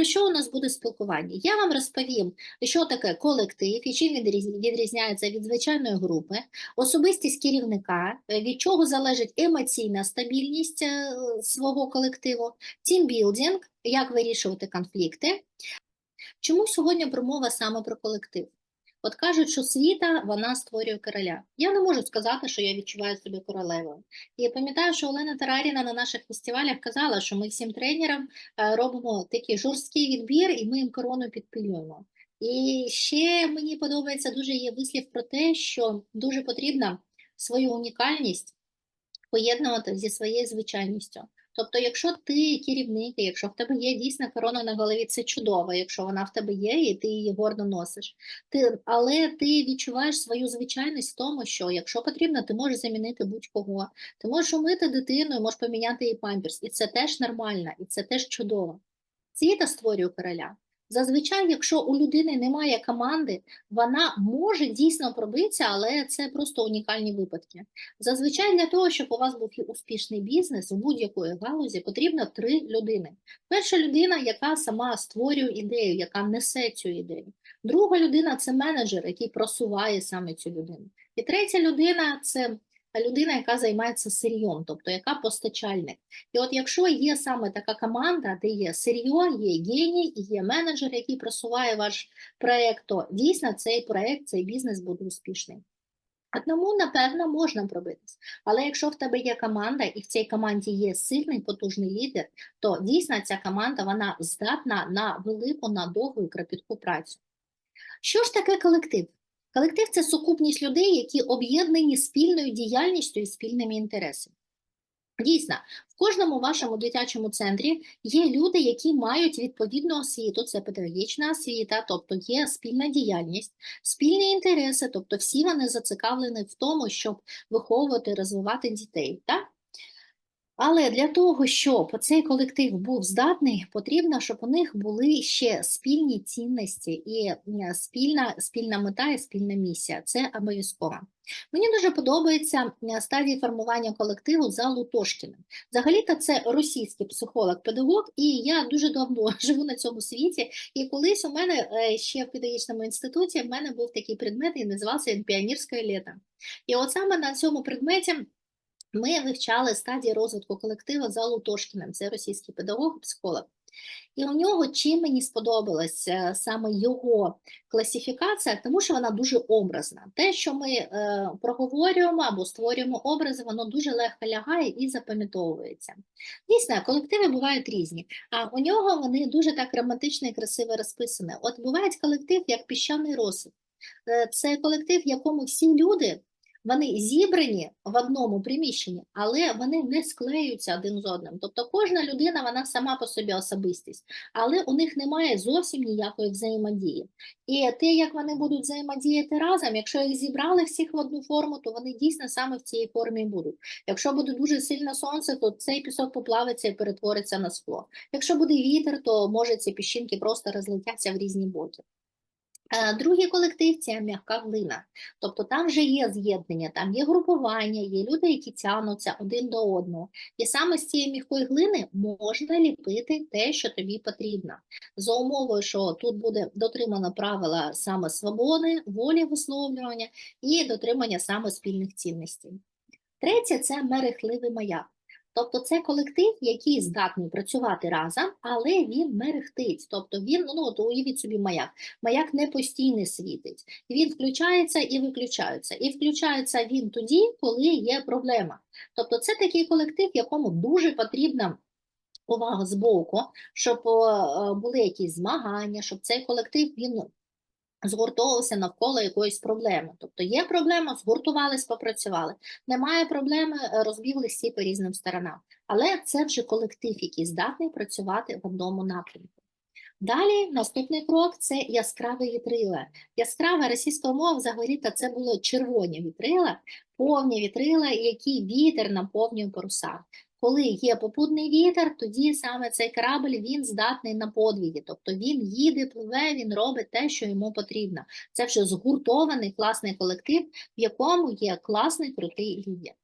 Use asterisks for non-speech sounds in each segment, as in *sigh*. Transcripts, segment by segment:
про що у нас буде спілкування? Я вам розповім, що таке колектив і чим він відрізняється від звичайної групи, особистість керівника, е, від чого залежить емоційна стабільність е, свого колективу, тімбілдинг, як вирішувати конфлікти. Чому сьогодні промова саме про колектив? От кажуть, що світа вона створює короля. Я не можу сказати, що я відчуваю себе королевою. І я пам'ятаю, що Олена Тараріна на наших фестивалях казала, що ми всім тренерам е, робимо такий жорсткий відбір, і ми їм корону підпилюємо. І ще мені подобається дуже є вислів про те, що дуже потрібно свою унікальність поєднувати зі своєю звичайністю. Тобто, якщо ти керівник, якщо в тебе є дійсна корона на голові, це чудово, якщо вона в тебе є, і ти її гордо носиш. Ти, але ти відчуваєш свою звичайність в тому, що якщо потрібно, ти можеш замінити будь-кого. Ти можеш умити дитину, і можеш поміняти її памперс, і це теж нормально, і це теж чудово. Світа створює короля. Зазвичай, якщо у людини немає команди, вона може дійсно пробитися, але це просто унікальні випадки. Зазвичай для того, щоб у вас був успішний бізнес в будь-якої галузі, потрібно три людини. Перша людина, яка сама створює ідею, яка несе цю ідею. Друга людина це менеджер, який просуває саме цю людину. І третя людина це людина, яка займається сирйом, тобто яка постачальник. І от якщо є саме така команда, де є сирйо, є геній і є менеджер, який просуває ваш проєкт, то дійсно цей проєкт, цей бізнес буде успішний. Одному, напевно, можна пробитись. Але якщо в тебе є команда, і в цій команді є сильний, потужний лідер, то дійсно ця команда вона здатна на велику, на довгу і кропітку працю. Що ж таке колектив? Колектив це сукупність людей, які об'єднані спільною діяльністю і спільними інтересами. Дійсно, в кожному вашому дитячому центрі є люди, які мають відповідну освіту, це педагогічна освіта, тобто є спільна діяльність, спільні інтереси, тобто всі вони зацікавлені в тому, щоб виховувати, розвивати дітей. Так? Але для того, щоб цей колектив був здатний, потрібно, щоб у них були ще спільні цінності і спільна, спільна мета і спільна місія. Це обов'язково. Мені дуже подобається стадія формування колективу за Лутошкіним. Взагалі-то це російський психолог-педагог, і я дуже давно *laughs* живу на цьому світі. І колись у мене е, ще в педагогічному інституті в мене був такий предмет, і називався він Піонерське літо. І от саме на цьому предметі. Ми вивчали стадії розвитку колективу за Лутошкіним, це російський педагог психолог. І у нього чим мені сподобалася саме його класифікація, тому що вона дуже образна. Те, що ми е, проговорюємо або створюємо образи, воно дуже легко лягає і запам'ятовується. Дійсно, колективи бувають різні, а у нього вони дуже так романтично і красиво розписані. От буває колектив як піщаний розсип. Е, Це колектив, в якому всі люди вони зібрані в одному приміщенні, але вони не склеюються один з одним. Тобто кожна людина вона сама по собі особистість, але у них немає зовсім ніякої взаємодії. І те, як вони будуть взаємодіяти разом, якщо їх зібрали всіх в одну форму, то вони дійсно саме в цій формі будуть. Якщо буде дуже сильне сонце, то цей пісок поплавиться і перетвориться на скло. Якщо буде вітер, то може ці піщинки просто розлетяться в різні боки. Е, Другий колектив це м'яка глина. Тобто там вже є з'єднання, там є групування, є люди, які тягнуться один до одного. І саме з цієї м'якої глини можна ліпити те, що тобі потрібно. За умовою, що тут буде дотримано правила саме свободи, волі висловлювання і дотримання саме спільних цінностей. Третє це мерехтливий маяк. Тобто це колектив, який здатний працювати разом, але він мерехтить. Тобто він, ну от уявіть собі маяк. Маяк не постійно світить. Він включається і виключається. І включається він тоді, коли є проблема. Тобто це такий колектив, якому дуже потрібна увага з боку, щоб е, були якісь змагання, щоб цей колектив він згуртовувався навколо якоїсь проблеми. Тобто є проблема, згуртувались, попрацювали. Немає проблеми, е, розбіглись всі по різним сторонам. Але це вже колектив, який здатний працювати в одному напрямку. Далі наступний крок це яскраві вітрила. Яскрава російська мова взагалі то це було червоні вітрила, повні вітрила, які вітер наповнює паруса. Коли є попутний вітер, тоді саме цей корабль він здатний на подвіги, тобто він їде, пливе, він робить те, що йому потрібно. Це вже згуртований класний колектив, в якому є класний крутий лідер.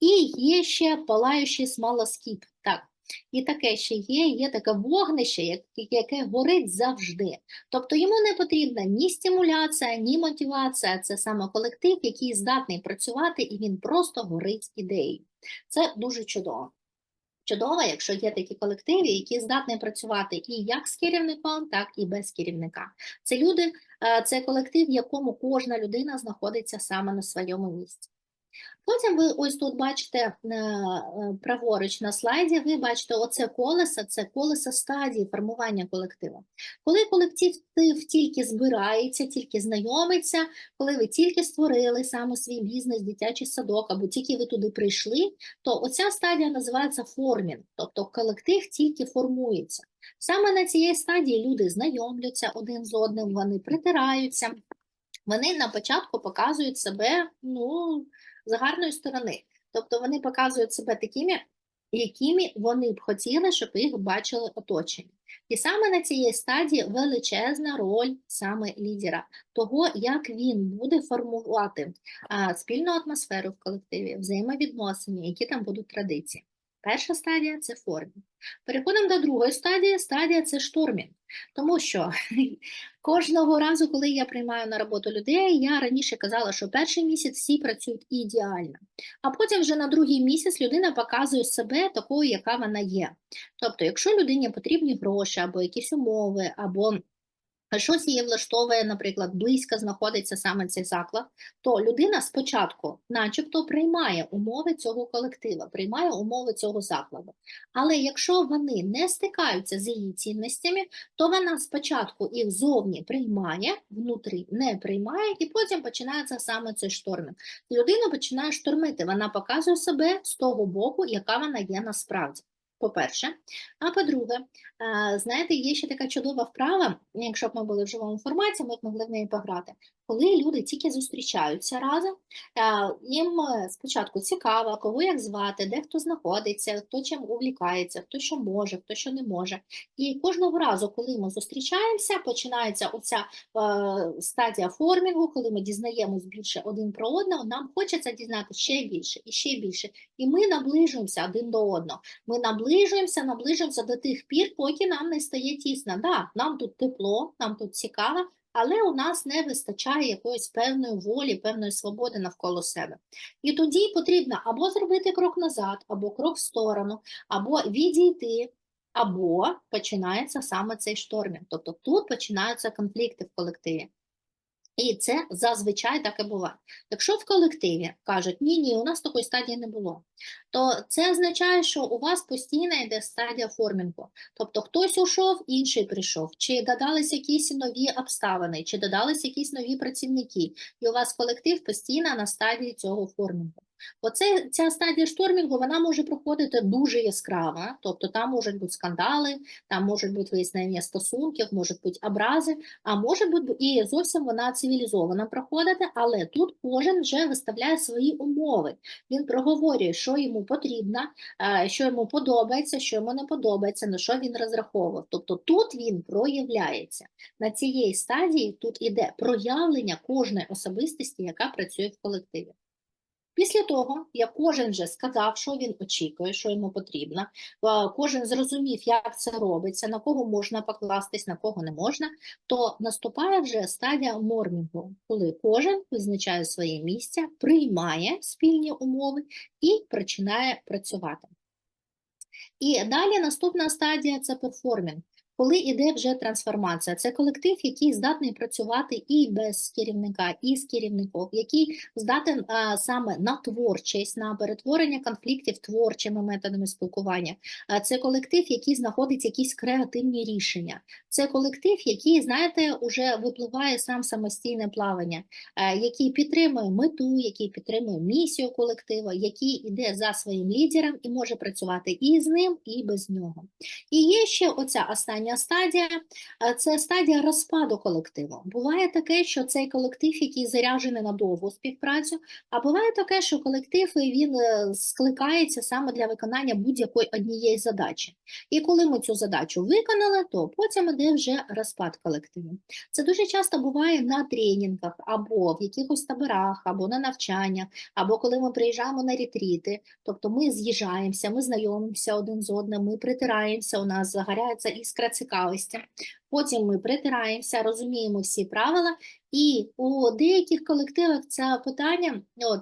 І є ще палаючий смолоскіп. Так, І таке ще є, є таке вогнище, яке горить завжди. Тобто йому не потрібна ні стимуляція, ні мотивація. Це саме колектив, який здатний працювати, і він просто горить ідеєю. Це дуже чудово. Чудово, якщо є такі колективи, які здатні працювати і як з керівником, так і без керівника. Це люди, е, це колектив, в якому кожна людина знаходиться саме на своєму місці. Потім ви ось тут бачите е, е, праворуч на слайді, ви бачите оце колесо, це колесо стадії формування колективу. Коли колектив тільки збирається, тільки знайомиться, коли ви тільки створили саме свій бізнес, дитячий садок, або тільки ви туди прийшли, то оця стадія називається формінг, тобто колектив тільки формується. Саме на цій стадії люди знайомляться один з одним, вони притираються, вони на початку показують себе ну, з гарної сторони. Тобто вони показують себе такими, якими вони б хотіли, щоб їх бачили оточення. І саме на цій стадії величезна роль саме лідера, того, як він буде формувати спільну атмосферу в колективі, взаємовідносини, які там будуть традиції. Перша стадія це формінг. Переходимо до другої стадії. Стадія це штормінг. Тому що *laughs* кожного разу, коли я приймаю на роботу людей, я раніше казала, що перший місяць всі працюють ідеально, а потім вже на другий місяць людина показує себе такою, яка вона є. Тобто, якщо людині потрібні гроші або якісь умови, або щось її влаштовує, наприклад, близько знаходиться саме цей заклад, то людина спочатку, начебто, приймає умови цього колектива, приймає умови цього закладу. Але якщо вони не стикаються з її цінностями, то вона спочатку їх зовні приймає, внутрі не приймає, і потім починається саме цей шторминг. Людина починає штормити, вона показує себе з того боку, яка вона є насправді. По-перше, а по-друге, знаєте, є ще така чудова вправа, якщо б ми були в живому форматі, ми б могли в неї пограти. Коли люди тільки зустрічаються разом, е, їм е, спочатку цікаво, кого як звати, де хто знаходиться, хто чим увлікається, хто що може, хто що не може. І кожного разу, коли ми зустрічаємося, починається оця е, стадія формінгу, коли ми дізнаємось більше один про одного, нам хочеться дізнати ще більше і ще більше. І ми наближуємося один до одного. Ми наближуємося, наближуємося до тих пір, поки нам не стає тісно. Да, нам тут тепло, нам тут цікаво, але у нас не вистачає якоїсь певної волі, певної свободи навколо себе. І тоді потрібно або зробити крок назад, або крок в сторону, або відійти, або починається саме цей штормінг. Тобто тут починаються конфлікти в колективі. І це зазвичай так і буває. Якщо в колективі кажуть, ні, ні, у нас такої стадії не було, то це означає, що у вас постійно йде стадія формінгу. Тобто хтось ушов, інший прийшов, чи додались якісь нові обставини, чи додались якісь нові працівники, і у вас колектив постійно на стадії цього формінгу. Оце ця стадія штормінгу вона може проходити дуже яскраво, тобто там можуть бути скандали, там можуть бути вияснення стосунків, можуть бути образи, а може бути і зовсім вона цивілізовано проходити, але тут кожен вже виставляє свої умови. Він проговорює, що йому потрібно, е, що йому подобається, що йому не подобається, на що він розраховував. Тобто тут він проявляється. На цієї стадії тут іде проявлення кожної особистості, яка працює в колективі. Після того, як кожен вже сказав, що він очікує, що йому потрібно, е, кожен зрозумів, як це робиться, на кого можна покластись, на кого не можна, то наступає вже стадія мормінгу, коли кожен визначає своє місце, приймає спільні умови і починає працювати. І далі наступна стадія це перформінг. Коли йде вже трансформація, це колектив, який здатний працювати і без керівника, і з керівником, який здатен а, саме на творчість, на перетворення конфліктів творчими методами спілкування. А, це колектив, який знаходить якісь креативні рішення. Це колектив, який, знаєте, вже випливає сам самостійне плавання, а, який підтримує мету, який підтримує місію колективу, який йде за своїм лідером і може працювати і з ним, і без нього. І є ще оця остання остання стадія це стадія розпаду колективу. Буває таке, що цей колектив, який заряджений на довгу співпрацю, а буває таке, що колектив він е, скликається саме для виконання будь-якої однієї задачі. І коли ми цю задачу виконали, то потім іде вже розпад колективу. Це дуже часто буває на тренінгах, або в якихось таборах, або на навчаннях, або коли ми приїжджаємо на ретріти. Тобто ми з'їжджаємося, ми знайомимося один з одним, ми притираємося, у нас загоряється іскра цікавості. Потім ми притираємося, розуміємо всі правила, і у деяких колективах це питання, от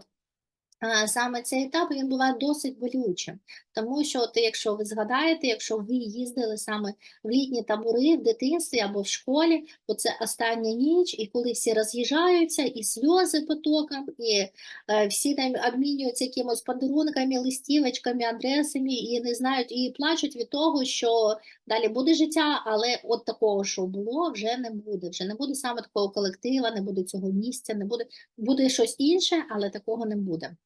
саме цей етап він буває досить болючим, тому що, от, якщо ви згадаєте, якщо ви їздили саме в літні табори в дитинстві або в школі, то це остання ніч, і коли всі роз'їжджаються, і сльози потоком, і е, всі там обмінюються якимось подарунками, листівочками, адресами, і не знають, і плачуть від того, що далі буде життя, але от такого, що було, вже не буде. Вже не буде саме такого колектива, не буде цього місця, не буде, буде щось інше, але такого не буде.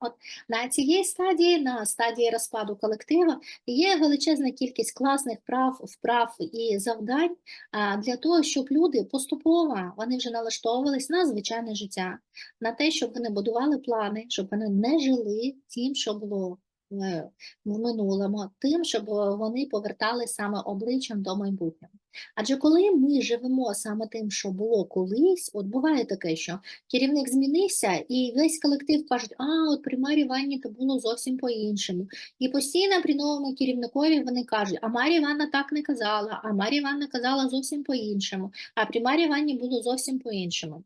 От на цій стадії, на стадії розпаду колектива, є величезна кількість класних прав, вправ і завдань для того, щоб люди поступово вони вже налаштовувались на звичайне життя, на те, щоб вони будували плани, щоб вони не жили тим, що було е, в минулому, тим, щоб вони повертали саме обличчям до майбутнього. Адже коли ми живемо саме тим, що було колись, от буває таке, що керівник змінився, і весь колектив кажуть, а от при Марі Іванні то було зовсім по-іншому. І постійно при новому керівникові вони кажуть, а Марія Іванна так не казала, а Марія Іванна казала зовсім по-іншому, а при Марі Іванні було зовсім по-іншому.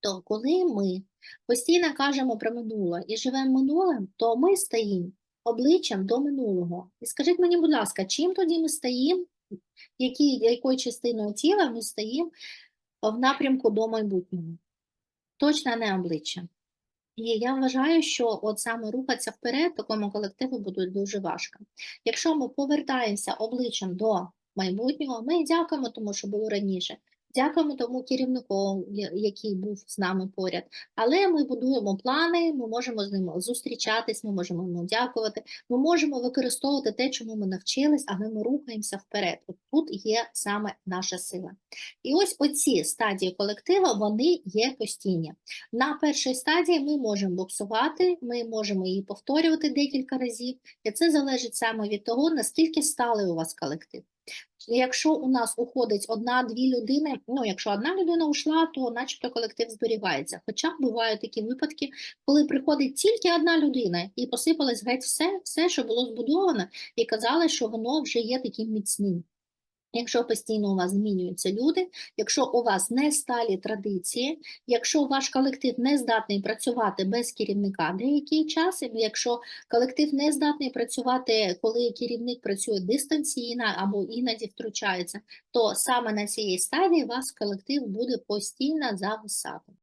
То коли ми постійно кажемо про минуле і живемо минулим, то ми стаємо обличчям до минулого. І скажіть мені, будь ласка, чим тоді ми стаємо, які, якою частиною тіла ми стоїмо в напрямку до майбутнього? Точно не обличчя. І я вважаю, що от саме рухатися вперед такому колективу буде дуже важко. Якщо ми повертаємося обличчям до майбутнього, ми дякуємо тому, що було раніше. Дякуємо тому керівнику, який був з нами поряд. Але ми будуємо плани, ми можемо з ними зустрічатись, ми можемо йому дякувати, ми можемо використовувати те, чому ми навчились, але ми рухаємося вперед. От тут є саме наша сила. І ось оці стадії колектива, вони є постійні. На першій стадії ми можемо буксувати, ми можемо її повторювати декілька разів, і це залежить саме від того, наскільки сталий у вас колектив. Якщо у нас уходить одна-дві людини, ну якщо одна людина ушла, то начебто колектив зберігається. Хоча бувають такі випадки, коли приходить тільки одна людина і посипалось геть все, все, що було збудовано, і казали, що воно вже є таким міцним. Якщо постійно у вас змінюються люди, якщо у вас не сталі традиції, якщо ваш колектив не здатний працювати без керівника деякий час, якщо колектив не здатний працювати, коли керівник працює дистанційно або іноді втручається, то саме на цій стадії вас колектив буде постійно зависати.